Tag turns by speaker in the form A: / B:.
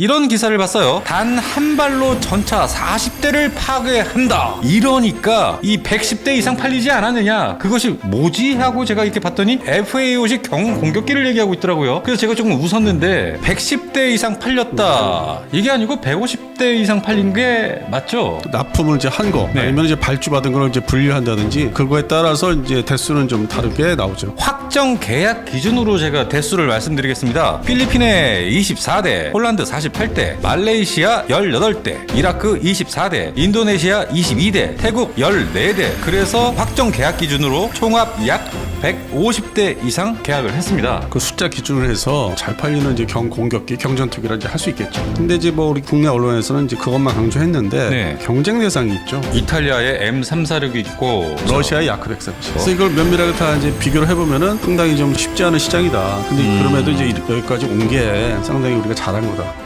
A: 이런 기사를 봤어요. 단 한 발로 전차 40대를 파괴한다. 이러니까 이 110대 이상 팔리지 않았느냐? 그것이 뭐지? 하고 제가 이렇게 봤더니 FA50 경운 공격기를 얘기하고 있더라고요. 그래서 제가 조금 웃었는데 110대 이상 팔렸다. 이게 아니고 150 대 이상 팔린 게 맞죠?
B: 납품을 이제 한 거,
A: 네.
B: 아니면 이제 발주받은 걸 이제 분류한다든지 그거에 따라서 이제 대수는 좀 다르게 나오죠.
A: 확정 계약 기준으로 제가 대수를 말씀드리겠습니다. 필리핀에 24대, 홀란드 48대, 말레이시아 18대, 이라크 24대, 인도네시아 22대, 태국 14대. 그래서 확정 계약 기준으로 총합 약 150대 이상 계약을 했습니다.
B: 그 숫자 기준을 해서 잘 팔리는 이제 경 공격기, 경전투기라 이제 할 수 있겠죠. 근데 이제 뭐 우리 국내 언론에서 는 이제 그것만 강조했는데
A: 네.
B: 경쟁 대상이 있죠.
A: 이탈리아의 M346이 있고
B: 러시아의 야크백스. 그래서 이걸 면밀하게 다 이제 비교를 해보면은 상당히 좀 쉽지 않은 시장이다. 근데 그럼에도 이제 여기까지 온 게 상당히 우리가 잘한 거다.